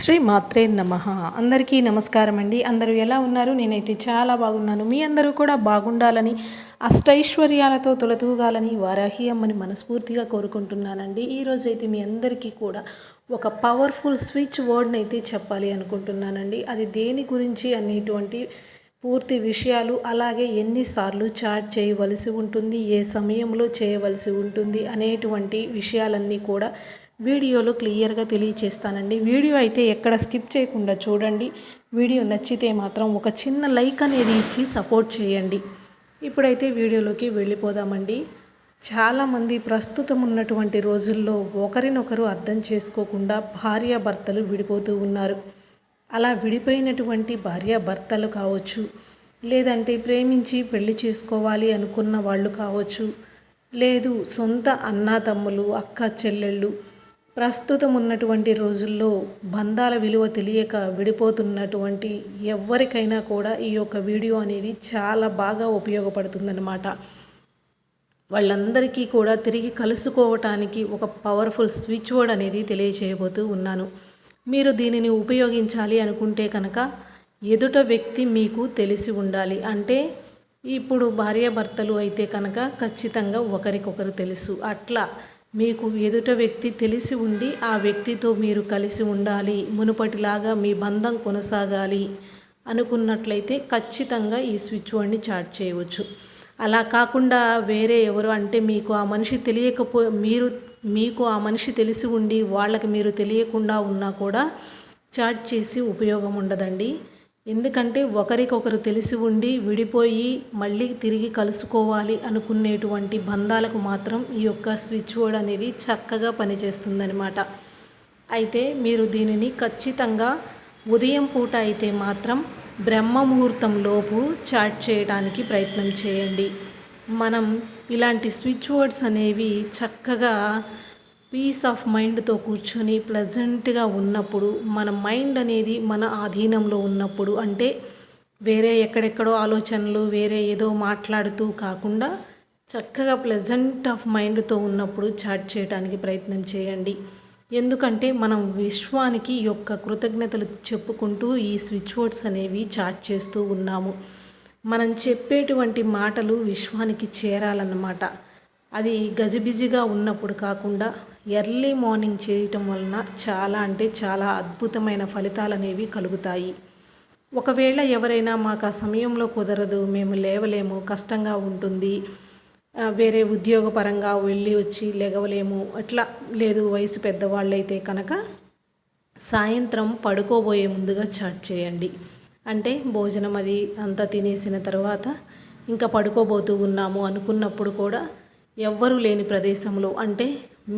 శ్రీ మాత్రే నమ. అందరికీ నమస్కారం అండి. అందరూ ఎలా ఉన్నారు? నేనైతే చాలా బాగున్నాను. మీ అందరూ కూడా బాగుండాలని అష్టైశ్వర్యాలతో తొలతూగాలని వారాహి అమ్మని మనస్ఫూర్తిగా కోరుకుంటున్నానండి. ఈరోజైతే మీ అందరికీ కూడా ఒక పవర్ఫుల్ స్విచ్ వర్డ్ని అయితే చెప్పాలి అనుకుంటున్నానండి. అది దేని గురించి అనేటువంటి పూర్తి విషయాలు అలాగే ఎన్నిసార్లు చాట్ చేయవలసి ఉంటుంది ఏ సమయంలో చేయవలసి ఉంటుంది అనేటువంటి విషయాలన్నీ కూడా వీడియోలో క్లియర్గా తెలియచేస్తానండి. వీడియో అయితే ఎక్కడ స్కిప్ చేయకుండా చూడండి. వీడియో నచ్చితే మాత్రం ఒక చిన్న లైక్ అనేది ఇచ్చి సపోర్ట్ చేయండి. ఇప్పుడైతే వీడియోలోకి వెళ్ళిపోదామండి. చాలామంది ప్రస్తుతం ఉన్నటువంటి రోజుల్లో ఒకరినొకరు అర్థం చేసుకోకుండా భార్యాభర్తలు విడిపోతూ ఉన్నారు. అలా విడిపోయినటువంటి భార్యాభర్తలు కావచ్చు లేదంటే ప్రేమించి పెళ్ళి చేసుకోవాలి అనుకున్న వాళ్ళు కావచ్చు లేదు సొంత అన్నాతమ్ములు అక్క చెల్లెళ్ళు ప్రస్తుతం ఉన్నటువంటి రోజుల్లో బంధాల విలువ తెలియక విడిపోతున్నటువంటి ఎవరికైనా కూడా ఈ యొక్క వీడియో అనేది చాలా బాగా ఉపయోగపడుతుందన్నమాట. వాళ్ళందరికీ కూడా తిరిగి కలుసుకోవటానికి ఒక పవర్ఫుల్ స్విచ్ వర్డ్ అనేది తెలియచేయబోతూ ఉన్నాను. మీరు దీనిని ఉపయోగించాలి అనుకుంటే కనుక ఎదుట వ్యక్తి మీకు తెలిసి ఉండాలి. అంటే ఇప్పుడు భార్యాభర్తలు అయితే కనుక ఖచ్చితంగా ఒకరికొకరు తెలుసు. అట్లా మీకు ఎదుట వ్యక్తి తెలిసి ఉండి ఆ వ్యక్తితో మీరు కలిసి ఉండాలి మునుపటిలాగా మీ బంధం కొనసాగాలి అనుకున్నట్లయితే ఖచ్చితంగా ఈ స్విచ్ వర్డ్ని చాట్ చేయవచ్చు. అలా కాకుండా వేరే ఎవరు అంటే మీకు ఆ మనిషి తెలియకపో మీరు మీకు ఆ మనిషి తెలిసి ఉండి వాళ్ళకి మీరు తెలియకుండా ఉన్నా కూడా చాట్ చేసి ఉపయోగం ఉండదండి. ఎందుకంటే ఒకరికొకరు తెలిసి ఉండి విడిపోయి మళ్ళీ తిరిగి కలుసుకోవాలి అనుకునేటువంటి బంధాలకు మాత్రం ఈ యొక్క స్విచ్ బోర్డ్ అనేది చక్కగా పనిచేస్తుందనమాట అయితే మీరు దీనిని ఖచ్చితంగా ఉదయం పూట అయితే మాత్రం బ్రహ్మ ముహూర్తంలోపు చాట్ చేయడానికి ప్రయత్నం చేయండి. మనం ఇలాంటి స్విచ్ వర్డ్స్ అనేవి చక్కగా పీస్ ఆఫ్ మైండ్తో కూర్చొని ప్లెజెంట్గా ఉన్నప్పుడు మన మైండ్ అనేది మన ఆధీనంలో ఉన్నప్పుడు అంటే వేరే ఎక్కడెక్కడో ఆలోచనలు వేరే ఏదో మాట్లాడుతూ కాకుండా చక్కగా ప్లెజెంట్ ఆఫ్ మైండ్తో ఉన్నప్పుడు చాట్ చేయడానికి ప్రయత్నం చేయండి. ఎందుకంటే మనం విశ్వానికి యొక్క కృతజ్ఞతలు చెప్పుకుంటూ ఈ స్విచ్ వర్డ్స్ అనేవి చాట్ చేస్తూ ఉన్నాము. మనం చెప్పేటువంటి మాటలు విశ్వానికి చేరాలన్నమాట. అది గజిబిజిగా ఉన్నప్పుడు కాకుండా ఎర్లీ మార్నింగ్ చేయటం వలన చాలా అంటే చాలా అద్భుతమైన ఫలితాలు అనేవి కలుగుతాయి. ఒకవేళ ఎవరైనా మాకు ఆ సమయంలో కుదరదు మేము లేవలేము కష్టంగా ఉంటుంది వేరే ఉద్యోగపరంగా వెళ్ళి వచ్చి లేగవలేము అట్లా లేదు వయసు పెద్దవాళ్ళైతే కనుక సాయంత్రం పడుకోబోయే ముందుగా చాట్ చేయండి. అంటే భోజనం అది అంతా తినేసిన తర్వాత ఇంకా పడుకోబోతూ ఉన్నాము అనుకున్నప్పుడు కూడా ఎవ్వరూ లేని ప్రదేశంలో అంటే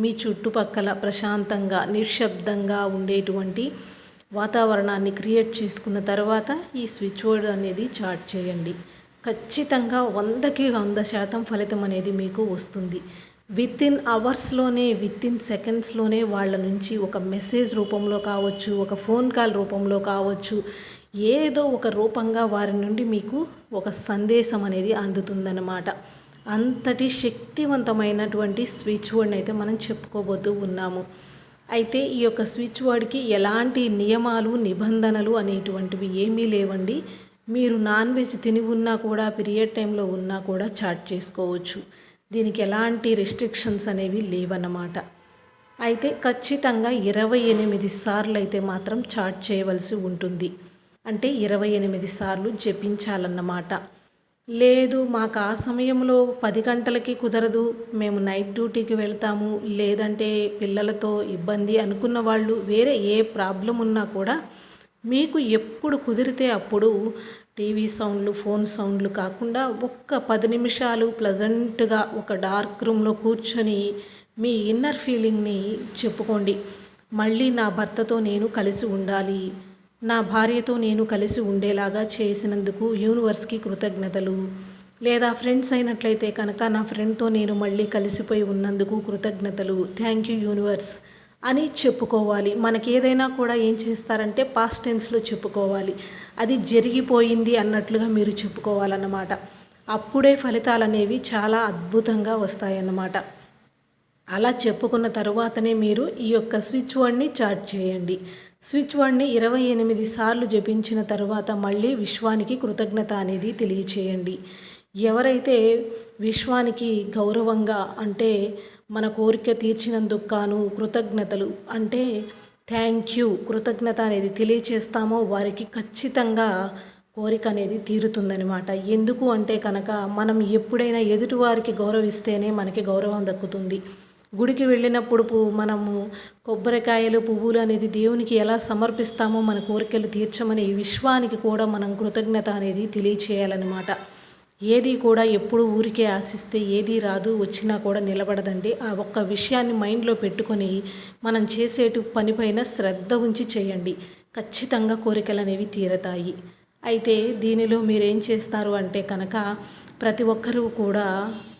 మీ చుట్టుపక్కల ప్రశాంతంగా నిశ్శబ్దంగా ఉండేటువంటి వాతావరణాన్ని క్రియేట్ చేసుకున్న తర్వాత ఈ స్విచ్ బోర్డ్ అనేది చార్ట్ చేయండి. ఖచ్చితంగా వందకి వంద శాతం ఫలితం అనేది మీకు వస్తుంది. విత్ ఇన్ అవర్స్లోనే విత్ ఇన్ సెకండ్స్లోనే వాళ్ళ నుంచి ఒక మెసేజ్ రూపంలో కావచ్చు ఒక ఫోన్ కాల్ రూపంలో కావచ్చు ఏదో ఒక రూపంగా వారి నుండి మీకు ఒక సందేశం అనేది అందుతుందన్నమాట. అంతటి శక్తివంతమైనటువంటి స్విచ్ వర్డ్ని అయితే మనం చెప్పుకోబోతూ ఉన్నాము. అయితే ఈ యొక్క స్విచ్ వర్డ్కి ఎలాంటి నియమాలు నిబంధనలు అనేటువంటివి ఏమీ లేవండి. మీరు నాన్ వెజ్ తిని ఉన్నా కూడా పీరియడ్ టైంలో ఉన్నా కూడా చాట్ చేసుకోవచ్చు. దీనికి ఎలాంటి రెస్ట్రిక్షన్స్ అనేవి లేవన్నమాట. అయితే ఖచ్చితంగా ఇరవై ఎనిమిది సార్లు అయితే మాత్రం చాట్ చేయవలసి ఉంటుంది. అంటే ఇరవై ఎనిమిది సార్లు జపించాలన్నమాట. లేదు మాకు ఆ సమయంలో పది గంటలకి కుదరదు. మేము నైట్ డ్యూటీకి వెళ్తాము. లేదంటే పిల్లలతో ఇబ్బంది అనుకున్న వాళ్ళు వేరే ఏ ప్రాబ్లం ఉన్నా కూడా మీకు ఎప్పుడు కుదిరితే అప్పుడు టీవీ సౌండ్లు ఫోన్ సౌండ్లు కాకుండా ఒక్క పది నిమిషాలు ప్లజెంట్గా ఒక డార్క్ రూమ్లో కూర్చొని మీ ఇన్నర్ ఫీలింగ్ని చెప్పుకోండి. మళ్ళీ నా భర్తతో నేను కలిసి ఉండాలి. నా భార్యతో నేను కలిసి ఉండేలాగా చేసినందుకు యూనివర్స్కి కృతజ్ఞతలు. లేదా ఫ్రెండ్స్ అయినట్లయితే కనుక నా ఫ్రెండ్తో నేను మళ్ళీ కలిసిపోయి ఉన్నందుకు కృతజ్ఞతలు. Thank you universe. అని చెప్పుకోవాలి. మనకి ఏదైనా కూడా ఏం చేస్తారంటే పాస్ట్ టెన్స్లో చెప్పుకోవాలి. అది జరిగిపోయింది అన్నట్లుగా మీరు చెప్పుకోవాలన్నమాట. అప్పుడే ఫలితాలు అనేవి చాలా అద్భుతంగా వస్తాయన్నమాట. అలా చెప్పుకున్న తరువాతనే మీరు ఈ యొక్క స్విచ్ వర్డ్ని చార్జ్ చేయండి. స్విచ్ వర్డ్ని ఇరవై ఎనిమిది సార్లు జపించిన తర్వాత మళ్ళీ విశ్వానికి కృతజ్ఞత అనేది తెలియచేయండి. ఎవరైతే విశ్వానికి గౌరవంగా అంటే మన కోరిక తీర్చినందుకు కృతజ్ఞతలు అంటే థ్యాంక్ యూ కృతజ్ఞత అనేది తెలియచేస్తామో వారికి ఖచ్చితంగా కోరిక అనేది తీరుతుందనమాట ఎందుకు అంటే కనుక మనం ఎప్పుడైనా ఎదుటివారికి గౌరవిస్తేనే మనకి గౌరవం దక్కుతుంది. గుడికి వెళ్ళినప్పుడు మనము కొబ్బరికాయలు పువ్వులు అనేది దేవునికి ఎలా సమర్పిస్తామో మన కోరికలు తీర్చమని విశ్వానికి కూడా మనం కృతజ్ఞత అనేది తెలియచేయాలన్నమాట. ఏది కూడా ఎప్పుడు ఊరికే ఆశిస్తే ఏది రాదు వచ్చినా కూడా నిలబడదండి. ఆ ఒక్క విషయాన్ని మైండ్లో పెట్టుకొని మనం చేసేటు పనిపైన శ్రద్ధ ఉంచి చేయండి. ఖచ్చితంగా కోరికలు అనేవి తీరతాయి. అయితే దీనిలో మీరేం చేస్తారు అంటే కనుక ప్రతి ఒక్కరూ కూడా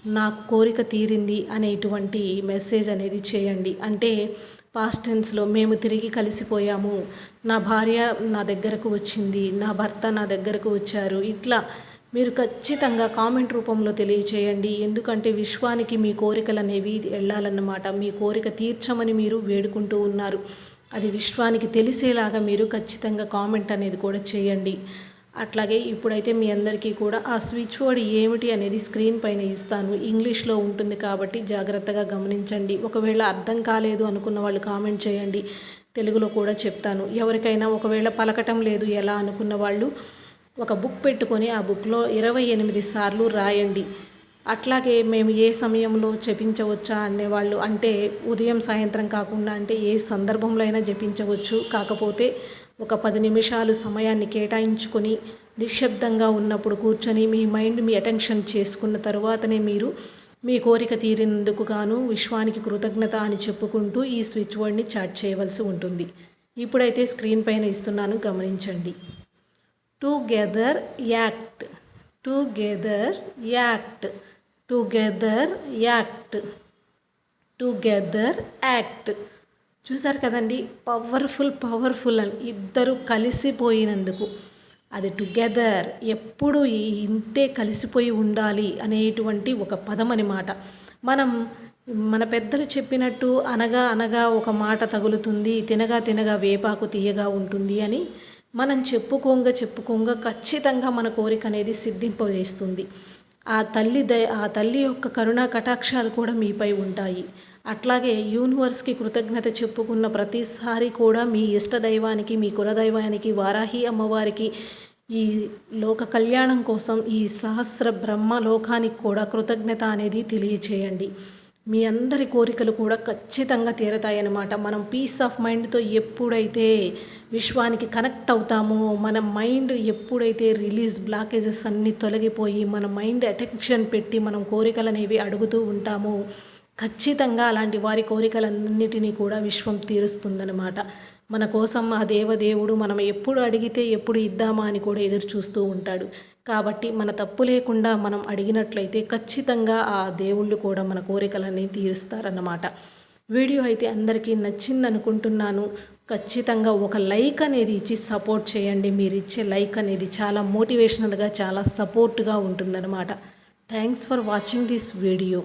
నాకు కోరిక తీరింది అనేటువంటి మెసేజ్ అనేది చేయండి. అంటే పాస్ట్ టెన్స్లో మేము తిరిగి కలిసిపోయాము. నా భార్య నా దగ్గరకు వచ్చింది. నా భర్త నా దగ్గరకు వచ్చారు. ఇట్లా మీరు ఖచ్చితంగా కామెంట్ రూపంలో తెలియచేయండి. ఎందుకంటే విశ్వానికి మీ కోరికలు అనేవి వెళ్ళాలన్నమాట మీ కోరిక తీర్చమని మీరు వేడుకుంటూ ఉన్నారు. అది విశ్వానికి తెలిసేలాగా మీరు ఖచ్చితంగా కామెంట్ అనేది కూడా చేయండి. అట్లాగే ఇప్పుడైతే మీ అందరికీ కూడా ఆ స్విచ్ బోర్డ్ ఏమిటి అనేది స్క్రీన్ పైన ఇస్తాను. ఇంగ్లీష్లో ఉంటుంది కాబట్టి జాగ్రత్తగా గమనించండి. ఒకవేళ అర్థం కాలేదు అనుకున్న వాళ్ళు కామెంట్ చేయండి. తెలుగులో కూడా చెప్తాను. ఎవరికైనా ఒకవేళ పలకటం లేదు ఎలా అనుకున్న వాళ్ళు ఒక బుక్ పెట్టుకొని ఆ బుక్లో ఇరవై ఎనిమిది సార్లు రాయండి. అట్లాగే మేము ఏ సమయంలో జపించవచ్చా అనేవాళ్ళు అంటే ఉదయం సాయంత్రం కాకుండా అంటే ఏ సందర్భంలో అయినా జపించవచ్చు. కాకపోతే ఒక పది నిమిషాలు సమయాన్ని కేటాయించుకొని నిశ్శబ్దంగా ఉన్నప్పుడు కూర్చొని మీ మైండ్ మీ అటెన్షన్ చేసుకున్న తర్వాతనే మీరు మీ కోరిక తీరినందుకు గాను విశ్వానికి కృతజ్ఞత అని చెప్పుకుంటూ ఈ స్విచ్ బోర్డ్ని చాట్ చేయవలసి ఉంటుంది. ఇప్పుడైతే స్క్రీన్ పైన ఇస్తున్నాను గమనించండి. Together act together act together act together act. చూసారు కదండి? పవర్ఫుల్ పవర్ఫుల్ అని. ఇద్దరు కలిసిపోయినందుకు అది టుగెదర్ ఎప్పుడు ఇంతే కలిసిపోయి ఉండాలి అనేటువంటి ఒక పదం అనమాట మనం మన పెద్దలు చెప్పినట్టు అనగా అనగా ఒక మాట తగులుతుంది తినగా తినగా వేపాకు తీయగా ఉంటుంది అని మనం చెప్పుకోంగ చెప్పుకోంగ ఖచ్చితంగా మన కోరిక అనేది సిద్ధింపజేస్తుంది. ఆ తల్లి ద ఆ తల్లి యొక్క కరుణా కటాక్షాలు కూడా మీపై ఉంటాయి. అట్లాగే యూనివర్స్కి కృతజ్ఞత చెప్పుకున్న ప్రతిసారి కూడా మీ ఇష్ట దైవానికి మీ కులదైవానికి వారాహి అమ్మవారికి ఈ లోక కళ్యాణం కోసం ఈ సహస్ర బ్రహ్మ లోకానికి కూడా కృతజ్ఞత అనేది తెలియచేయండి. మీ అందరి కోరికలు కూడా ఖచ్చితంగా తీరతాయన్నమాట. మనం పీస్ ఆఫ్ మైండ్తో ఎప్పుడైతే విశ్వానికి కనెక్ట్ అవుతామో మన మైండ్ ఎప్పుడైతే రిలీజ్ బ్లాకేజెస్ అన్నీ తొలగిపోయి మన మైండ్ అటెన్షన్ పెట్టి మనం కోరికలు అనేవి అడుగుతూ ఉంటామో ఖచ్చితంగా అలాంటి వారి కోరికలన్నిటినీ కూడా విశ్వం తీరుస్తుందన్నమాట. మన కోసం ఆ దేవదేవుడు మనం ఎప్పుడు అడిగితే ఎప్పుడు ఇద్దామా అని కూడా ఎదురు చూస్తూ ఉంటాడు. కాబట్టి మన తప్పు లేకుండా మనం అడిగినట్లయితే ఖచ్చితంగా ఆ దేవుళ్ళు కూడా మన కోరికలన్నీ తీరుస్తారన్నమాట. వీడియో అయితే అందరికీ నచ్చింది అనుకుంటున్నాను ఖచ్చితంగా ఒక లైక్ అనేది ఇచ్చి సపోర్ట్ చేయండి. మీరు ఇచ్చే లైక్ అనేది చాలా మోటివేషనల్గా చాలా సపోర్ట్గా ఉంటుందన్నమాట. Thanks for watching this video.